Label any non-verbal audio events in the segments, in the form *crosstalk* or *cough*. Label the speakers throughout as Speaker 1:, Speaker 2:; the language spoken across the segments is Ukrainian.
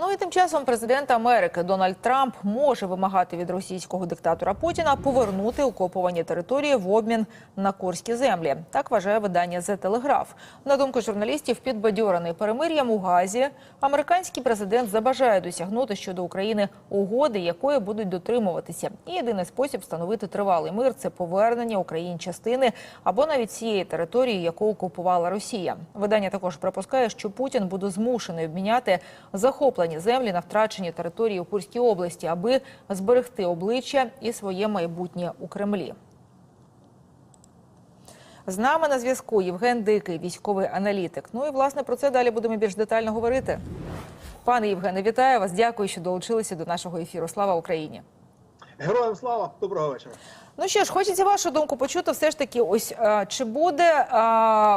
Speaker 1: Ну і тим часом президент Америки Дональд Трамп може вимагати від російського диктатора Путіна повернути окуповані території в обмін на курські землі. Так вважає видання The Telegraph. На думку журналістів, підбадьорений перемир'ям у Газі, американський президент забажає досягнути щодо України угоди, якої будуть дотримуватися. І єдиний спосіб встановити тривалий мир це повернення Україні частини або навіть цієї території, яку окупувала Росія. Видання також припускає, що Путін буде змушений обміняти захоплені землі на втрачені території у Курській області, аби зберегти обличчя і своє майбутнє у Кремлі. З нами на зв'язку Євген Дикий, військовий аналітик. Ну і власне про це далі будемо більш детально говорити. Пане Євгене, вітаю вас. Дякую, що долучилися до нашого ефіру. Слава Україні!
Speaker 2: Героям слава, доброго вечора.
Speaker 1: Ну що ж, хочеться вашу думку почути. Все ж таки, ось е, чи буде е,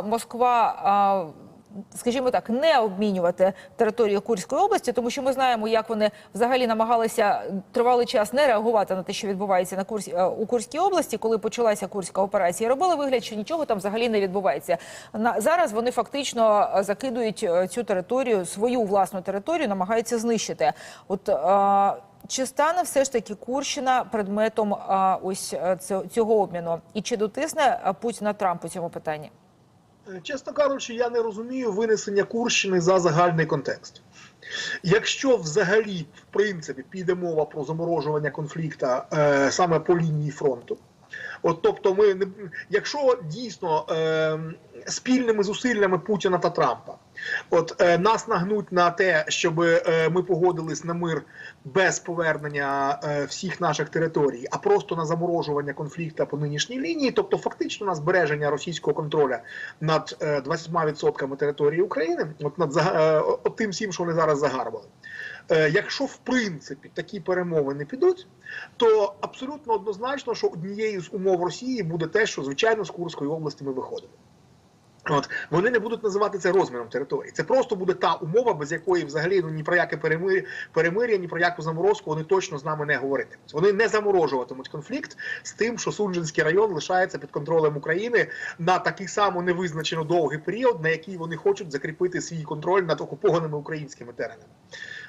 Speaker 1: Москва, е, скажімо так, не обмінювати територію Курської області, тому що ми знаємо, як вони взагалі намагалися тривалий час не реагувати на те, що відбувається на Курс е, у Курській області, коли почалася курська операція. Робили вигляд, що нічого там взагалі не відбувається. На зараз вони фактично е, закидують е, цю територію, свою власну територію, намагаються знищити. От е, чи стане все ж таки Курщина предметом а, ось цього, обміну? І чи дотисне а, Путіна Трамп у цьому питанні?
Speaker 2: Е, Чесно кажучи, я не розумію винесення Курщини за загальний контекст. Якщо взагалі, в принципі, піде мова про заморожування конфлікту е, саме по лінії фронту, от тобто, ми не якщо дійсно е, спільними зусиллями Путіна та Трампа, от е, нас нагнуть на те, щоб е, ми погодились на мир без повернення е, всіх наших територій, а просто на заморожування конфлікту по нинішній лінії, тобто фактично на збереження російського контролю над е, 20% території України, от над е, от тим всім, що вони зараз загарбали. Е, Якщо в принципі такі перемовини підуть, то абсолютно однозначно, що однією з умов Росії буде те, що звичайно з Курської області ми виходимо. От вони не будуть називати це розміром території. Це просто буде та умова, без якої взагалі ну ні про яке перемир'я, перемир'я, ні про яку заморозку вони точно з нами не говоритимуть. Вони не заморожуватимуть конфлікт з тим, що Сунжинський район лишається під контролем України на такий само невизначено довгий період, на який вони хочуть закріпити свій контроль над окупованими українськими теренами.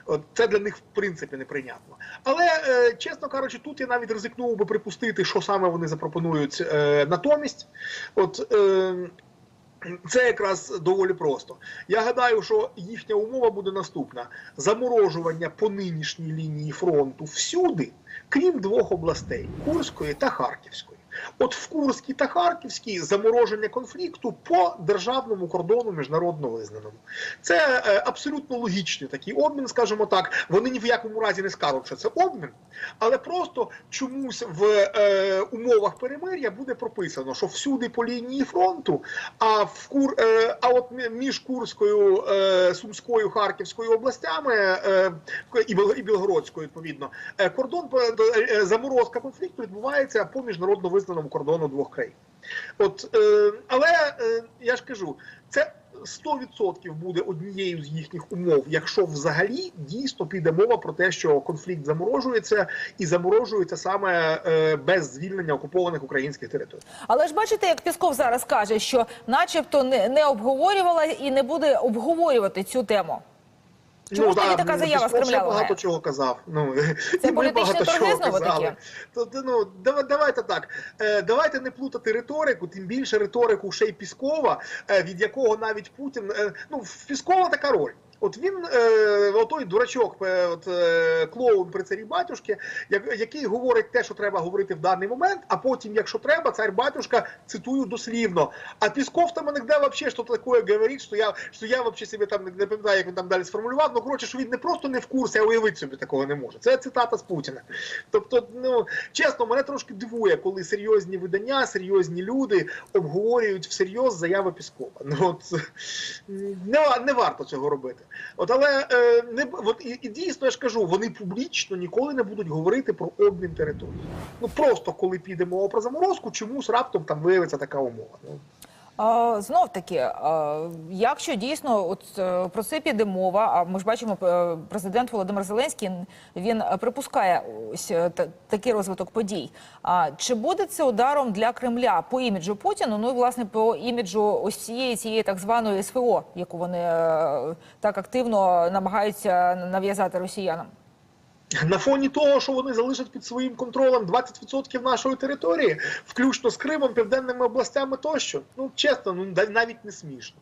Speaker 2: От це для них в принципі неприйнятно. Але е, чесно кажучи, тут я навіть ризикнув би припустити, що саме вони запропонують е, натомість. От е, це якраз доволі просто. Я гадаю, що їхня умова буде наступна: заморожування по нинішній лінії фронту всюди, крім двох областей Курської та Харківської. От в Курській та Харківській замороження конфлікту по державному кордону міжнародно визнаному. Це е, абсолютно логічний такий обмін, скажімо так. Вони ні в якому разі не скажуть, що це обмін, але просто чомусь в е, умовах перемир'я буде прописано, що всюди по лінії фронту, а в Кур, е, а от між Курською, е, Сумською, Харківською областями е, і, і Білгородською, відповідно, е, кордон е, заморозка конфлікту відбувається по міжнародно визнаному кордону двох країн. От, е, але е, я ж кажу, це 100% буде однією з їхніх умов, якщо взагалі дійсно піде мова про те, що конфлікт заморожується і заморожується саме е, без звільнення окупованих українських територій.
Speaker 1: Але ж бачите, як Пісков зараз каже, що, начебто, не, не обговорювала і не буде обговорювати цю тему. Чому ж тобі
Speaker 2: да,
Speaker 1: така
Speaker 2: ну,
Speaker 1: заява з Кремля
Speaker 2: Я багато чого казав. Ну, *laughs*
Speaker 1: Це
Speaker 2: і ми багато чого казали. То, то, ну, давайте так. Е, давайте не плутати риторику, тим більше риторику ще й Піскова, е, від якого навіть Путін. Е, ну, в Піскова така роль. От він, е, отой дурачок, е, от, е, клоун при царі батюшки, як, який говорить те, що треба говорити в даний момент, а потім, якщо треба, цар батюшка цитую дослівно. А Пісков там іногда вообще що таке говорить, що я, що я вообще себе там не пам'ятаю, як він там далі сформулював. Ну, коротше, що він не просто не в курсі, а уявити собі такого не може. Це цитата з Путіна. Тобто, ну чесно, мене трошки дивує, коли серйозні видання, серйозні люди обговорюють всерйоз заяви Піскова. Ну от не, не варто цього робити. От але е, не от і, і дійсно я ж кажу, вони публічно ніколи не будуть говорити про обмін території. Ну просто коли піде мова про заморозку, чомусь раптом там виявиться така умова. Ну
Speaker 1: Знов таки, якщо дійсно от е, про це піде мова, а ми ж бачимо, е, президент Володимир Зеленський він е, припускає ось та- такий розвиток подій. А чи буде це ударом для Кремля по іміджу Путіну? Ну і власне по іміджу ось цієї цієї так званої СВО, яку вони так активно намагаються нав'язати росіянам?
Speaker 2: На фоні того, що вони залишать під своїм контролем 20% нашої території, включно з Кримом, південними областями тощо. Ну чесно, ну навіть не смішно.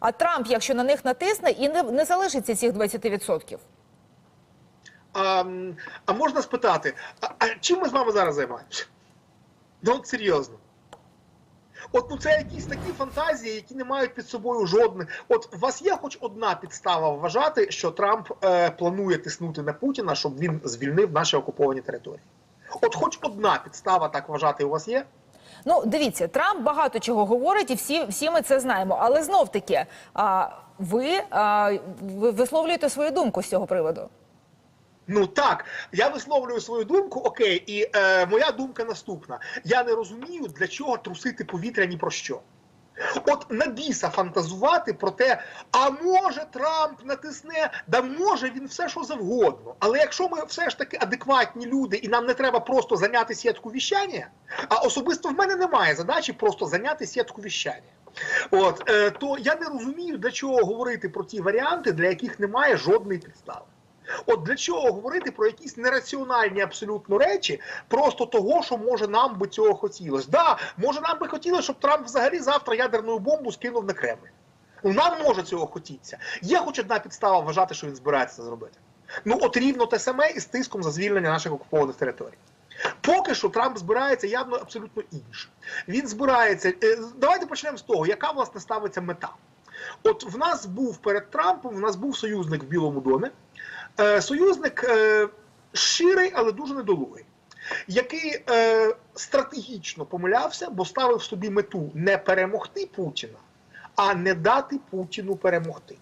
Speaker 1: А Трамп, якщо на них натисне, і не, не залишиться цих 20%?
Speaker 2: А, а можна спитати, а, а чим ми з вами зараз займаємося? Ну серйозно. От ну це якісь такі фантазії, які не мають під собою жодних. От у вас є хоч одна підстава вважати, що Трамп е, планує тиснути на Путіна, щоб він звільнив наші окуповані території. От хоч одна підстава так вважати у вас є?
Speaker 1: Ну, дивіться, Трамп багато чого говорить, і всі, всі ми це знаємо. Але знов таки, а, ви, а, ви висловлюєте свою думку з цього приводу.
Speaker 2: Ну так, я висловлюю свою думку, окей, і е, моя думка наступна: я не розумію, для чого трусити повітря ні про що. От на біса фантазувати про те, а може Трамп натисне, да може він все що завгодно. Але якщо ми все ж таки адекватні люди, і нам не треба просто зайняти сітку віщання, а особисто в мене немає задачі просто зайняти сітку віщання. От е, то я не розумію, для чого говорити про ті варіанти, для яких немає жодної підстави. От для чого говорити про якісь нераціональні абсолютно речі, просто того, що може нам би цього хотілося. Да, може нам би хотілося, щоб Трамп взагалі завтра ядерну бомбу скинув на Кремль. Ну, нам може цього хотіться. Є хоч одна підстава вважати, що він збирається це зробити. Ну, от рівно те саме і з тиском за звільнення наших окупованих територій. Поки що Трамп збирається явно абсолютно інше. Він збирається. е, Давайте почнемо з того, яка власне ставиться мета. От в нас був перед Трампом, в нас був союзник в Білому домі. Е, союзник е, щирий, але дуже недолугий, який е, стратегічно помилявся, бо ставив собі мету не перемогти Путіна, а не дати Путіну перемогти.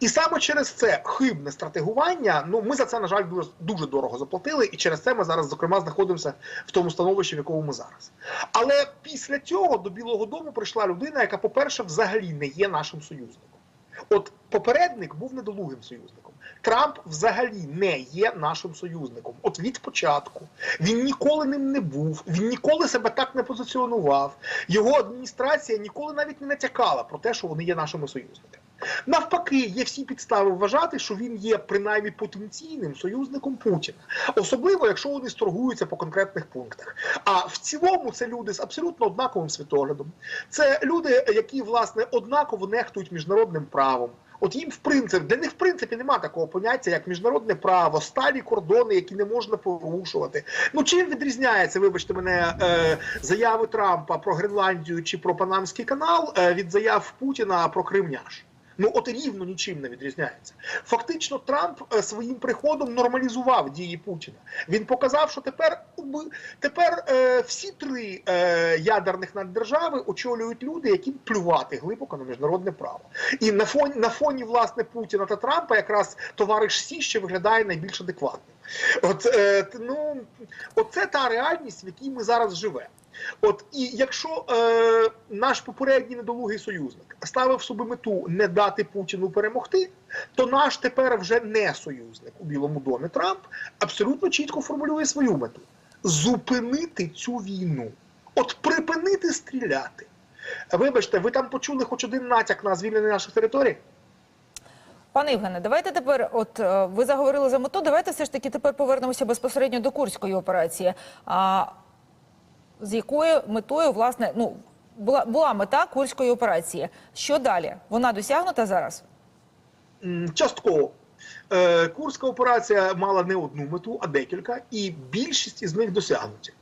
Speaker 2: І саме через це хибне стратегування. Ну ми за це на жаль дуже дуже дорого заплатили, і через це ми зараз, зокрема, знаходимося в тому становищі, в якому ми зараз. Але після цього до Білого Дому прийшла людина, яка, по-перше, взагалі не є нашим союзником. От попередник був недолугим союзником. Трамп взагалі не є нашим союзником. От від початку він ніколи ним не був, він ніколи себе так не позиціонував. Його адміністрація ніколи навіть не натякала про те, що вони є нашими союзниками. Навпаки, є всі підстави вважати, що він є принаймні потенційним союзником Путіна, особливо якщо вони сторгуються по конкретних пунктах. А в цілому це люди з абсолютно однаковим світоглядом. Це люди, які власне однаково нехтують міжнародним правом. От їм в принципі для них в принципі немає такого поняття, як міжнародне право, сталі кордони, які не можна порушувати. Ну чим відрізняється, вибачте мене, е, заяви Трампа про Гренландію чи про Панамський канал е, від заяв Путіна про Кримняж? Ну от рівно нічим не відрізняється. Фактично, Трамп е, своїм приходом нормалізував дії Путіна. Він показав, що тепер тепер е, всі три е, ядерних наддержави очолюють люди, яким плювати глибоко на міжнародне право. І на фоні на фоні власне Путіна та Трампа якраз товариш Сі ще виглядає найбільш адекватним. От ну оце та реальність, в якій ми зараз живемо. От і якщо е, наш попередній недолугий союзник ставив собі мету не дати Путіну перемогти, то наш тепер вже не союзник у Білому домі Трамп абсолютно чітко формулює свою мету: зупинити цю війну, от припинити стріляти. Вибачте, ви там почули хоч один натяк на звільнення наших територій?
Speaker 1: Пане Євгене, давайте тепер, от е, ви заговорили за мету. Давайте все ж таки тепер повернемося безпосередньо до курської операції. А з якою метою власне ну була була мета курської операції? Що далі? Вона досягнута зараз?
Speaker 2: Частково. Е, Курська операція мала не одну мету, а декілька, і більшість із них досягнуті.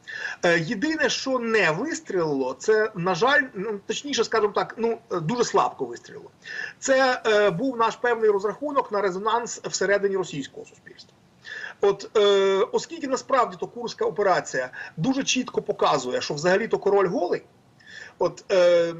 Speaker 2: Е, Єдине, що не вистрілило, це, на жаль, ну, точніше, скажімо так, ну е, дуже слабко вистрілило. Це був наш певний розрахунок на резонанс всередині російського суспільства. От е, оскільки насправді то курська операція дуже чітко показує, що взагалі то король голий, от е,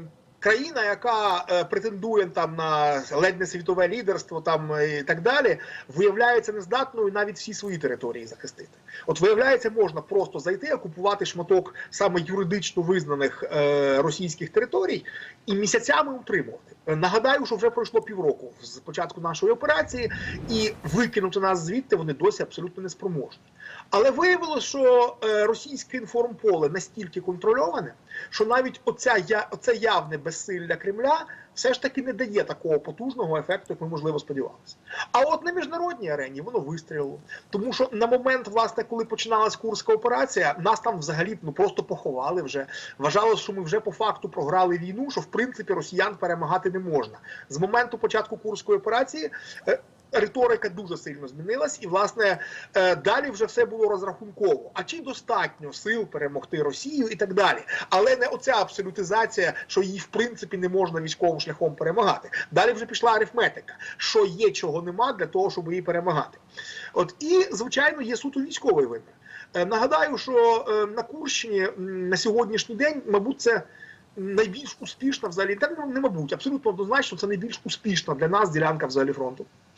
Speaker 2: країна, яка е, претендує там на ледь не світове лідерство, там е, і так далі, виявляється нездатною навіть всі свої території захистити. От виявляється, можна просто зайти, окупувати шматок саме юридично визнаних е, російських територій і місяцями утримувати. Е, Нагадаю, що вже пройшло півроку з початку нашої операції, і викинути нас звідти вони досі абсолютно не спроможні. Але виявилося, що е, російське інформполе настільки контрольоване, що навіть оця оце явне безсилля Кремля все ж таки не дає такого потужного ефекту, як ми можливо сподівалися. А от на міжнародній арені воно вистрілило. Тому що на момент, власне, коли починалась курська операція, нас там взагалі ну просто поховали вже. Вважалося, що ми вже по факту програли війну, що в принципі росіян перемагати не можна. З моменту початку курської операції. Риторика дуже сильно змінилась, і власне е, далі вже все було розрахунково. А чи достатньо сил перемогти Росію і так далі? Але не оця абсолютизація, що її в принципі не можна військовим шляхом перемагати. Далі вже пішла арифметика, що є, чого нема для того, щоб її перемагати. От і звичайно є суто військовий вимір. Е, Нагадаю, що е, на Курщині на сьогоднішній день, мабуть, це найбільш успішна взагалі, та не мабуть, абсолютно однозначно, це найбільш успішна для нас ділянка взагалі фронту.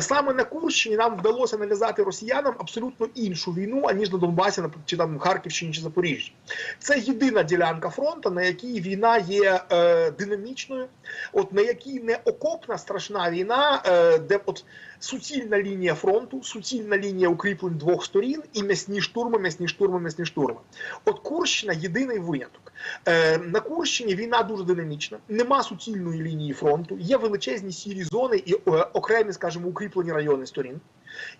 Speaker 2: Саме на Курщині нам вдалося нав'язати росіянам абсолютно іншу війну, аніж на Донбасі, чи там Харківщині чи Запоріжжі. Це єдина ділянка фронту, на якій війна є е, динамічною, от на якій не окопна страшна війна, е, де от суцільна лінія фронту, суцільна лінія укріплень двох сторін і м'ясні штурми, м'ясні штурми, м'ясні штурми. От Курщина єдиний виняток. Е, на Курщині війна дуже динамічна, нема суцільної лінії фронту, є величезні сірі зони і е, окремі, скажімо, укріплені райони сторін.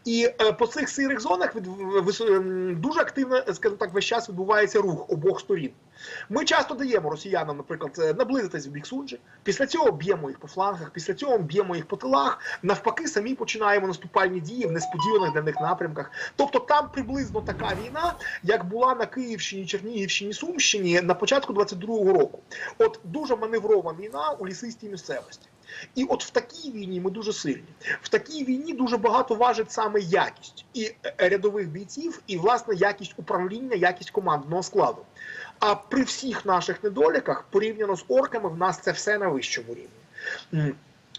Speaker 2: І е, по цих сирих зонах від, дуже активно, скажімо так, весь час відбувається рух обох сторін. Ми часто даємо росіянам, наприклад, е, наблизитись в бік Суджі, після цього б'ємо їх по флангах, після цього б'ємо їх по тилах. Навпаки, самі починаємо наступальні дії в несподіваних для них напрямках. Тобто там приблизно така війна, як була на Київщині, Чернігівщині, Сумщині на початку 22-го року. От дуже маневрова війна у лісистій місцевості. І от в такій війні ми дуже сильні. В такій війні дуже багато важить саме якість і е, рядових бійців, і власне якість управління, якість командного складу. А при всіх наших недоліках, порівняно з орками, в нас це все на вищому рівні.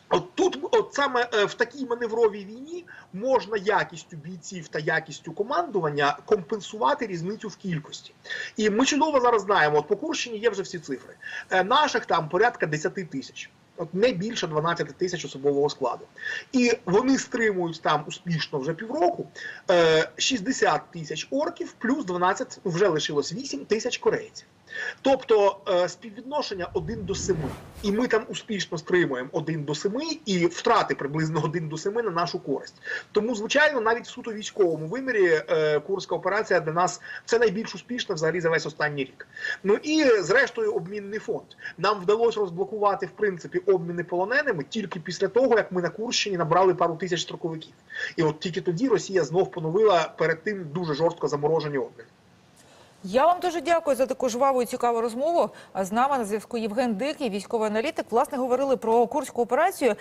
Speaker 2: От тут, от саме е, в такій маневровій війні можна якістю бійців та якістю командування компенсувати різницю в кількості. І ми чудово зараз знаємо, от по Курщині є вже всі цифри. Е, Наших там порядка 10 тисяч. От не більше 12 тисяч особового складу. І вони стримують там успішно вже півроку е, 60 тисяч орків, плюс 12, вже лишилось 8 тисяч корейців. Тобто е, співвідношення 1 до 7. І ми там успішно стримуємо 1 до 7 і втрати приблизно 1 до 7 на нашу користь. Тому, звичайно, навіть в суто військовому вимірі е, Курська операція для нас це найбільш успішна взагалі за весь останній рік. Ну і зрештою обмінний фонд. Нам вдалося розблокувати в принципі обміни полоненими тільки після того, як ми на Курщині набрали пару тисяч строковиків. І от тільки тоді Росія знов поновила перед тим дуже жорстко заморожені обміни.
Speaker 1: Я вам дуже дякую за таку жваву і цікаву розмову. З нами на зв'язку Євген Дикий, військовий аналітик. Власне говорили про курську операцію.